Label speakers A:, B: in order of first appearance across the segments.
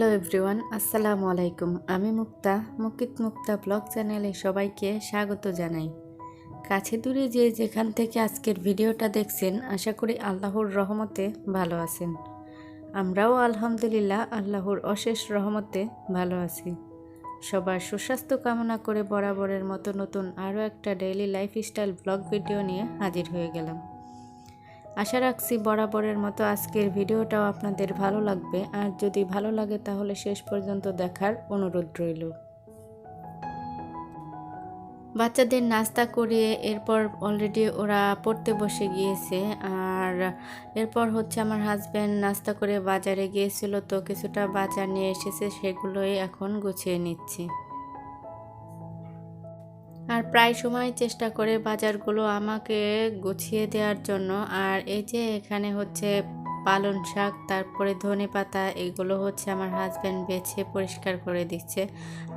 A: Hello everyone, আসসালামু আলাইকুম। আমি মুক্তা, মুকিত মুক্তা ব্লগ চ্যানেলে সবাইকে স্বাগত জানাই। কাছে দূরে যে যেখান থেকে আজকের ভিডিওটা দেখছেন, আশা করি আল্লাহর রহমতে ভালো আছেন। আমরাও আলহামদুলিল্লাহ আল্লাহর অশেষ রহমতে ভালো আছি। সবার সুস্বাস্থ্য কামনা করে বরাবরের মতো নতুন আরও একটা ডেইলি লাইফস্টাইল ব্লগ ভিডিও নিয়ে হাজির হয়ে গেলাম। আশা রাখছি বরাবরের মতো আজকের ভিডিওটাও আপনাদের ভালো লাগবে। আর যদি ভালো লাগে তাহলে শেষ পর্যন্ত দেখার অনুরোধ রইল। বাচ্চাদের নাস্তা করিয়ে এরপর অলরেডি ওরা পড়তে বসে গিয়েছে। আর এরপর হচ্ছে আমার হাজব্যান্ড নাস্তা করে বাজারে গিয়েছিল, তো কিছুটা বাজার নিয়ে এসেছে, সেগুলোই এখন গুছিয়ে নিচ্ছি। আর প্রায় সময় চেষ্টা করে বাজারগুলো আমাকে গুছিয়ে দেওয়ার জন্য। আর এই যে এখানে হচ্ছে পালন শাক, তারপরে ধনে পাতা, এগুলো হচ্ছে আমার হাজব্যান্ড বেছে পরিষ্কার করে দিচ্ছে।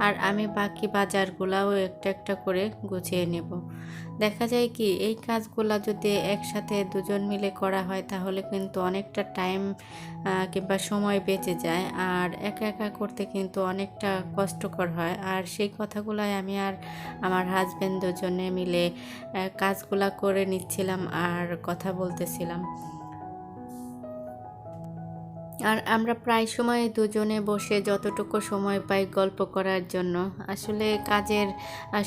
A: আর আমি বাকি বাজারগুলাও একটা একটা করে গুছিয়ে নেব। দেখা যায় কি, এই কাজগুলা যদি একসাথে দুজন মিলে করা হয়, তাহলে কিন্তু অনেকটা টাইম কিংবা সময় বেঁচে যায়। আর একা একা করতে কিন্তু অনেকটা কষ্টকর হয়। আর সেই কথাগুলাই আমি আর আমার হাজব্যান্ড দুজনে মিলে কাজগুলা করে নিচ্ছিলাম আর কথা বলতেছিলাম। আর আমরা প্রায় সময় দুজনে বসে যতটুকু সময় পাই গল্প করার জন্য। আসলে কাজের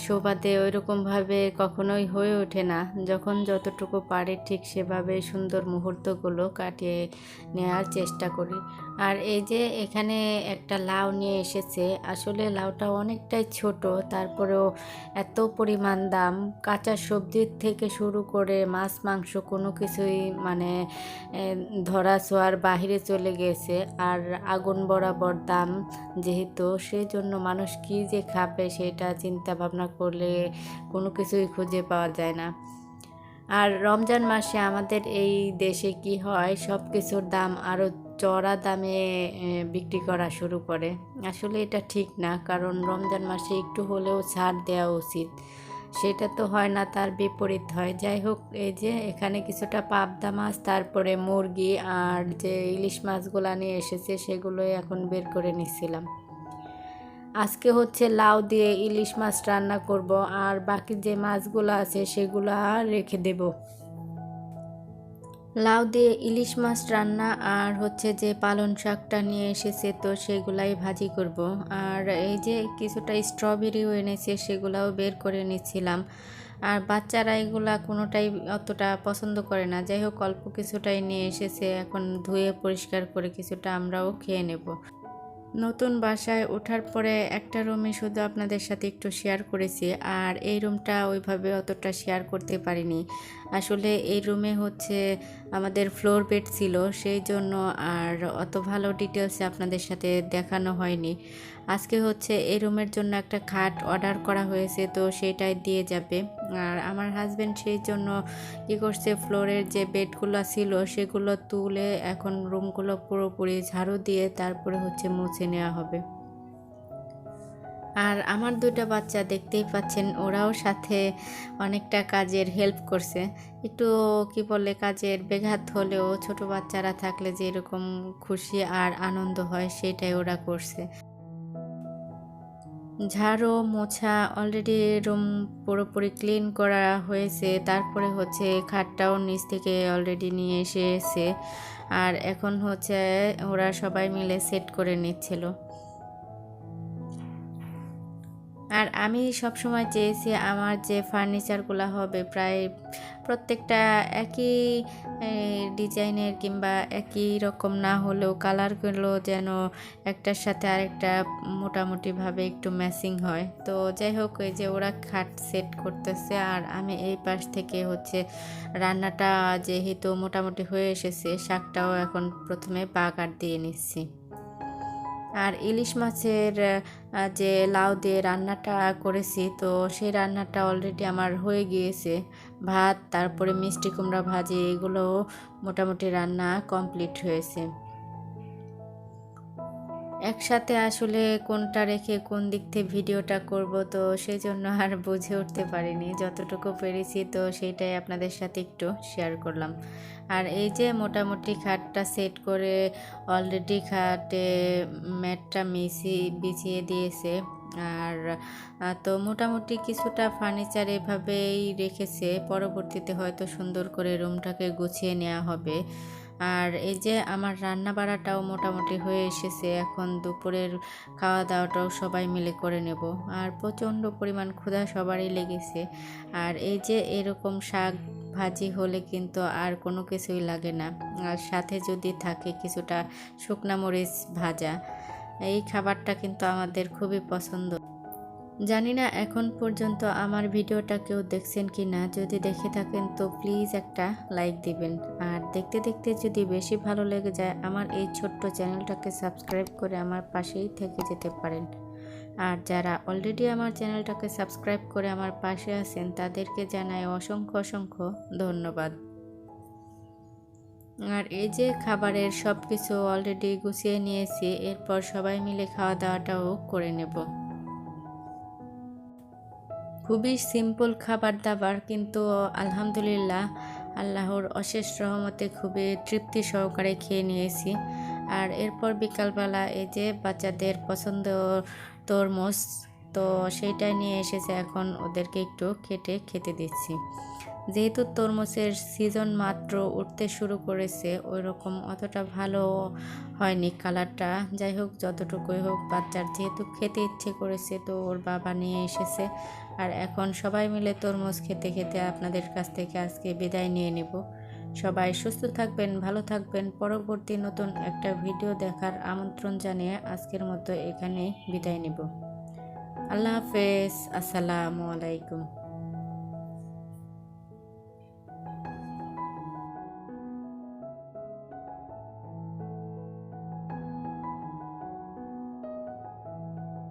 A: সুবাদে ওইরকমভাবে কখনোই হয়ে ওঠে না। যখন যতটুকু পারে ঠিক সেভাবে সুন্দর মুহূর্তগুলো কাটিয়ে নেওয়ার চেষ্টা করি। আর এই যে এখানে একটা লাউ নিয়ে এসেছে, আসলে লাউটা অনেকটাই ছোট, তারপরেও এত পরিমাণ দাম। কাঁচা সবজির থেকে শুরু করে মাছ, মাংস কোনো কিছুই মানে ধরা ছোঁয়ার বাহিরে চলে গেছে আর আগুন বরাবর দাম যেহেতু সেই জন্য মানুষ কি যে খাবে সেটা চিন্তা ভাবনা করলে কোনো কিছুই খুঁজে পাওয়া যায় না। আর রমজান মাসে আমাদের এই দেশে কি হয়, সব কিছুর দাম আরও চড়া দামে বিক্রি করা শুরু করে। আসলে এটা ঠিক না, কারণ রমজান মাসে একটু হলেও ছাড় দেওয়া উচিত। সেটা তো হয় না, তার বিপরীত হয়। যাই হোক, এই যে এখানে কিছুটা পাবদা মাছ, তারপরে মুরগি আর যে ইলিশ মাছগুলো নিয়ে এসেছে, সেগুলোই এখন বের করে নিচ্ছিলাম আজকে হচ্ছে লাউ দিয়ে ইলিশ মাছ রান্না করব, আর বাকি যে মাছগুলো আছে, সেগুলো রেখে দেব। লাউ দিয়ে ইলিশ মাছ রান্না আর হচ্ছে যে পালন শাকটা নিয়ে এসেছে, তো সেগুলাই ভাজি করব। আর এই যে কিছুটা স্ট্রবেরিও এনেছে, সেগুলাও বের করে নিচ্ছিলাম। আর বাচ্চারা এগুলা কোনোটাই অতটা পছন্দ করে না। যাই হোক, অল্প কিছুটাই নিয়ে এসেছে, এখন ধুয়ে পরিষ্কার করে কিছুটা আমরাও খেয়ে নেব। নতুন বাসায় ওঠার পরে একটা রুমে শুধু আপনাদের সাথে একটু শেয়ার করেছি, আর এই রুমটা ওইভাবে অতটা শেয়ার করতে পারিনি। আসলে এই রুমে হচ্ছে আমাদের ফ্লোর বেড ছিল, সেই জন্য আর অত ভালো ডিটেলসে আপনাদের সাথে দেখানো হয়নি। আজকে হচ্ছে এই রুমের জন্য একটা খাট অর্ডার করা হয়েছে, তো সেটাই দিয়ে যাবে। আর আমার হাজব্যান্ড সেই জন্য কী করছে ফ্লোরের যে বেডগুলো ছিল সেগুলো তুলে এখন রুমগুলো পুরোপুরি ঝাড়ু দিয়ে তারপরে হচ্ছে মুছে নেওয়া হবে। আর আমার দুইটা বাচ্চা দেখতেই পাচ্ছেন, ওরাও সাথে অনেকটা কাজের হেল্প করছে। একটু কি বলে, কাজের বেঘাত হলেও ছোট বাচ্চারা থাকলে যে এরকম খুশি আর আনন্দ হয় সেটাই ওরা করছে। ঝাড়ু, মোছা অলরেডি রুম পুরোপুরি ক্লিন করা হয়েছে। তারপরে হচ্ছে খাটটাও নিচ থেকে অলরেডি নিয়ে এসেছে। আর এখন হচ্ছে ওরা সবাই মিলে সেট করে নিচ্ছিল। আর আমি সব সময় চেয়েছি আমার যে ফার্নিচারগুলো হবে, প্রায় প্রত্যেকটা একই ডিজাইনের কিংবা একই রকম না হলেও কালারগুলো যেন একটার সাথে আরেকটা মোটামুটিভাবে একটু ম্যাচিং হয়। তো যাই হোক, এই যে ওরা খাট সেট করতেছে আর আমি এই পাশ থেকে হচ্ছে রান্নাটা যেহেতু মোটামুটি হয়ে এসেছে, শাকটাও এখন প্রথমে বাগার দিয়ে নিচ্ছি। আর ইলিশ মাছের যে লাউ দিয়ে রান্নাটা করেছি, তো সেই রান্নাটা অলরেডি আমার হয়ে গিয়েছে। ভাত, তারপরে মিষ্টি কুমড়া ভাজি, এগুলো মোটামুটি রান্না কমপ্লিট হয়েছে। একসাথে আসলে কোনটা রেখে কোন দিক থেকে ভিডিওটা করব, তো সেই জন্য আর বুঝে উঠতে পারিনি। যতটুকু পেরেছি, তো সেইটাই আপনাদের সাথে একটু শেয়ার করলাম। আর এই যে মোটামুটি খাটটা সেট করে অলরেডি খাটে ম্যাটটা মিশি, বিছিয়ে দিয়েছে। আর তো মোটামুটি কিছুটা ফার্নিচার এভাবেই রেখেছে। পরবর্তীতে হয়তো সুন্দর করে রুমটাকে গুছিয়ে নেওয়া হবে। আর এই যে আমার রান্না বাড়াটাও মোটামুটি হয়ে এসেছে, এখন দুপুরের খাওয়া দাওয়াটাও সবাই মিলে করে নেব। আর প্রচণ্ড পরিমাণ ক্ষুধা সবারই লেগেছে। আর এই যে এরকম শাক ভাজি হলে কিন্তু আর কোনো কিছুই লাগে না। আর সাথে যদি থাকে কিছুটা শুকনা মরিচ ভাজা, এই খাবারটা কিন্তু আমাদের খুবই পছন্দ। জানি না এখন পর্যন্ত আমার ভিডিওটা কেউ দেখছেন কি না। যদি দেখে থাকেন তো প্লিজ একটা লাইক দিবেন। আর দেখতে দেখতে যদি বেশি ভালো লেগে যায়, আমার এই ছোট্ট চ্যানেলটাকে সাবস্ক্রাইব করে আমার পাশেই থেকে যেতে পারেন। আর যারা অলরেডি আমার চ্যানেলটাকে সাবস্ক্রাইব করে আমার পাশে আছেন, তাদেরকে জানাই অসংখ্য অসংখ্য ধন্যবাদ। আর এই যে খাবারের সব কিছু অলরেডি গুছিয়ে নিয়েছি, এরপর সবাই মিলে খাওয়া দাওয়াটাও করে নেব। খুবই সিম্পল খাবার দাবার, কিন্তু আলহামদুলিল্লাহ আল্লাহর অশেষ রহমতে খুবই তৃপ্তি সহকারে খেয়ে নিয়েছি। আর এরপর বিকালবেলা এই যে বাচ্চাদের পছন্দ তরমুজ, তো সেইটাই নিয়ে এসেছে, এখন ওদেরকে একটু কেটে খেতে দিচ্ছি। যেহেতু তরমুজের সিজন মাত্র উঠতে শুরু করেছে ওই রকম অতটা ভালো হয়নি কালারটা যাই হোক, যতটুকুই হোক, বাচ্চার যেহেতু খেতে ইচ্ছে করেছে, তো ওর বাবা নিয়ে এসেছে। আর এখন সবাই মিলে তরমুজ খেতে খেতে আপনাদের কাছ থেকে আজকে বিদায় নিয়ে নেব। সবাই সুস্থ থাকবেন, ভালো থাকবেন। পরবর্তী নতুন একটা ভিডিও দেখার আমন্ত্রণ জানিয়ে আজকের মতো এখানেই বিদায় নেব। আল্লাহ হাফেজ, আসসালামু আলাইকুম।